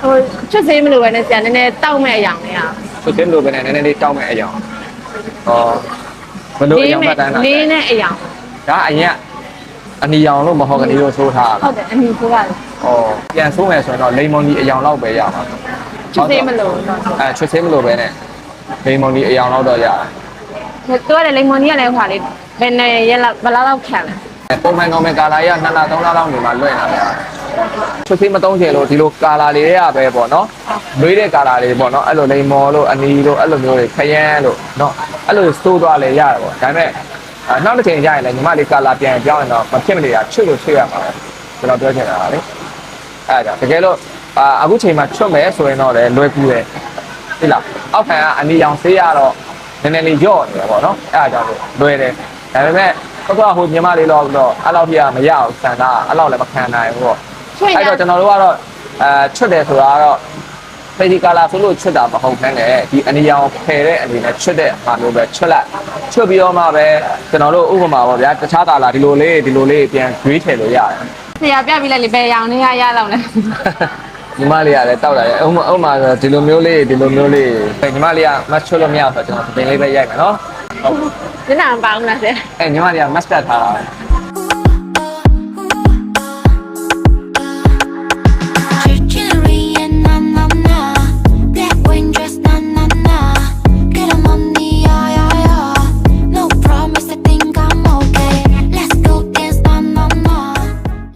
ဟိုချွတ်သေးမလို့ပဲနဲ့ဆရာနည်းနည်းတောက်မဲ့အရာလေးอ่ะဆိုစင်းလိုပဲနဲ့နည်းနည်းလေးတောက်မဲ့အယောင်ဟောဘလို့အယောင်မှတ်တန်းတာလေးနဲ့အရာဒါအရင်ကအနီရောင်လို့မဟုတ်ကနေလို့ဆိုးထားဟုတ်တယ်အနီကိုကဩပြန်ဆိုးမယ်ဆိုရင်တော့လိမ္မော်ဒီအယောင်လောက်ပဲရမှာချွတ်သေးမလို့တော့အဲချွတ်စင်းမလိုပဲနဲ့လိမ္မော်ဒီအယောင်လောက်တော့ရတယ်သူကလည်းလိမ္မော်နီကလည်းဟွာလေးဘယ်နဲ့ရက်လောက်ဘယ်လောက်လောက်ခံလဲ ပုံမှန်ကောင်မဲ့ကာလာရ2လ3လလောက်နေမှလွင့်လာတယ်ချွတ်စင်းမသုံးချင်လို့ဒီလိုကာလာလေးတွေကပဲပေါ့နော်လွေးတဲ့ကာလာလေးပေါ့နော်အဲ့လိုလိမ္မော်လို့အနီလို့အဲ့လိုမျိုးတွေခရမ်းလို့နော်အဲ့လိုစိုးသွားလဲရတယ်ပေါ့ဒါပေမဲ့အဲနောက်တစ်ချိန်ကျရင်လည်းညီမလေးကာလာပြန်ပြောင်းရင်တော့မဖြစ်မနေတာချွတ်လို့ချွတ်ရမှာပဲကျွန်တော်ပြောချင်တာကလေအဲ့ဒါကြောင့်တကယ်လို့အာအခုချိန်မှာချွတ်မယ်ဆိုရင်တော့လည်းလွယ်ကူတယ်ဒီလားအောက်ခံကအနီရောင်ဆေးရတော့နည်းနည်းလေးညော့နေတယ်ပေါ့နော်အဲ့ဒါကြောင့်လို့လွယ်တယ်ဒါပေမဲ့ တော့ဟိုညီမလေးတော့တော့အဲ့လောက်ကြီးကမရအောင်စံတာအဲ့လောက်လည်းမခံနိုင်ဘူးပေါ့ချွတ်ရအဲ့တော့ကျွန်တော်တို့ကတော့အဲချွတ်တယ်ဆိုတာကတော့ဖေဒီကာလာဆိုလို့ချွတ်တာမဟုတ်ဘဲနဲ့ဒီအနီရောင်ဖယ်တဲ့အနေနဲ့ချွတ်တဲ့ဟာမျိုးပဲချွတ်လိုက်ချွတ်ပြီးတော့မှပဲကျွန်တော်တို့ဥပမာပေါ့ဗျာတခြားကာလာဒီလိုလေးဒီလိုလေးပြန်ရွေးထည့်လို့ရတယ်ဆရာပြပြီးလိုက်လေဘယ်ရောင်နေရရလောက်လဲညီမလေးကလည်းတောက်လာတယ်ဥပမာဥပမာဆိုဒီလိုမျိုးလေးဒီလိုမျိုးလေးညီမလေးကမတ်ချွတ်လို့မရဆိုတော့ကျွန်တော်ပင်လေးပဲရိုက်မယ်နော် ဟုတ်ဒီနာမပေါင်းလားဆရာအဲညီမလေးကမတ်တက်ထားတာ